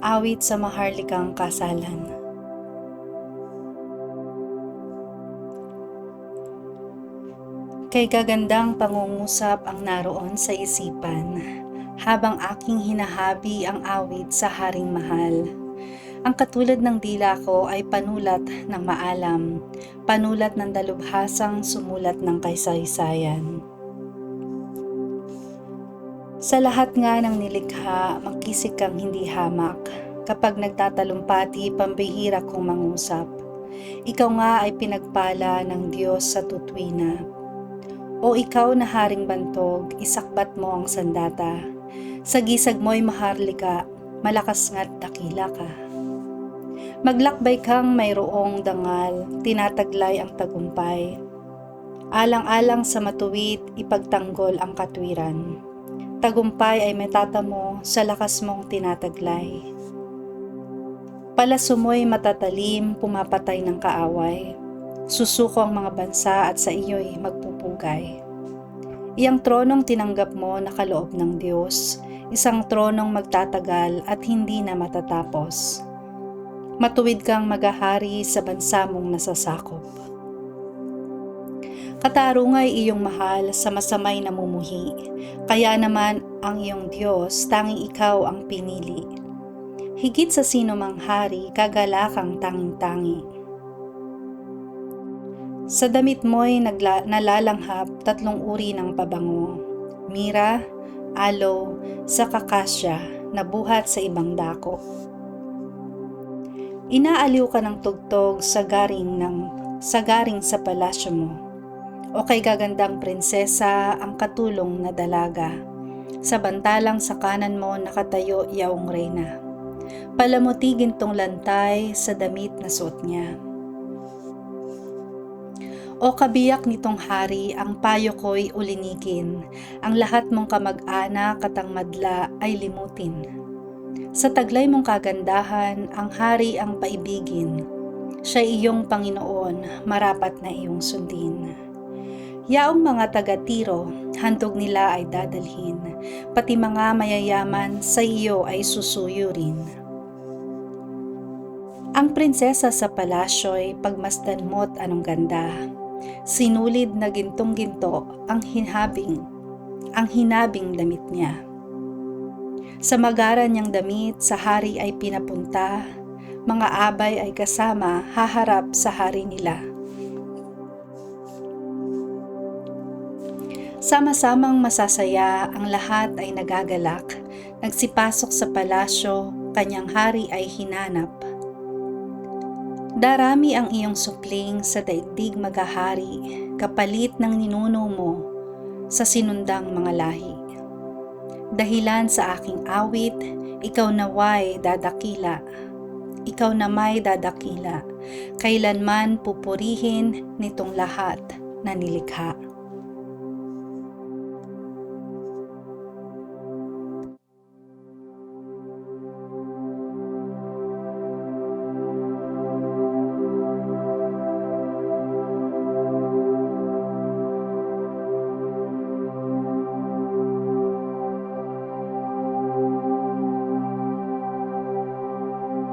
Awit sa maharlikang kasalan. Kay gagandang pangungusap ang naroon sa isipan, habang aking hinahabi ang awit sa haring mahal. Ang katulad ng dila ko ay panulat ng maalam, panulat ng dalubhasang sumulat ng kaysaysayan. Sa lahat nga ng nilikha, makisig kang hindi hamak. Kapag nagtatalumpati, pambihira kong mangusap. Ikaw nga ay pinagpala ng Diyos sa tutwina. O ikaw na haring bantog, isakbat mo ang sandata. Sa gisag mo'y maharlika, malakas nga't dakila ka. Maglakbay kang mayroong dangal, tinataglay ang tagumpay. Alang-alang sa matuwid, ipagtanggol ang katwiran. Tagumpay ay metatamo sa lakas mong tinataglay. Palaso mo'y matatalim, pumapatay ng kaaway. Susuko ang mga bansa at sa iyo'y magpupugay. Iyang tronong tinanggap mo nakaloob ng Diyos, isang tronong magtatagal at hindi na matatapos. Matuwid kang magahari sa bansa mong nasasakop. Katarungay iyong mahal sa masamay namumuhi, kaya naman ang iyong Diyos tanging ikaw ang pinili. Higit sa sino mang hari, kagalakang tanging-tangi. Sa damit mo'y nagla- nalalanghap tatlong uri ng pabango, mira, aloe, sa kakasya na buhat sa ibang dako. Inaaliw ka ng tugtog sa garing ng sa garing sa palasyo mo o kay gagandang prinsesa ang katulong na dalaga. Sa bantalang sa kanan mo nakatayo yaong reyna. Palamutigin tong lantay sa damit na suot niya. O kabiyak nitong hari, ang payo ko'y ulinikin. Ang lahat mong kamag-anak at ang madla ay limutin. Sa taglay mong kagandahan, ang hari ang paibigin. Siya iyong Panginoon, marapat na iyong sundin. Yaong mga taga-tiro, handog nila ay dadalhin, pati mga mayayaman sa iyo ay susuyo rin. Ang prinsesa sa palasyo'y pagmasdan mo't anong ganda. Sinulid na gintong-ginto ang hinabing, ang hinabing damit niya. Sa magaran niyang damit, sa hari ay pinapunta, mga abay ay kasama haharap sa hari nila. Sama-samang masasaya, ang lahat ay nagagalak. Nagsipasok sa palasyo, kanyang hari ay hinanap. Darami ang iyong supling sa daigdig magahari, kapalit ng ninuno mo sa sinundang mga lahi. Dahilan sa aking awit, ikaw naway dadakila. Ikaw na may dadakila, kailanman pupurihin nitong lahat na nilikha.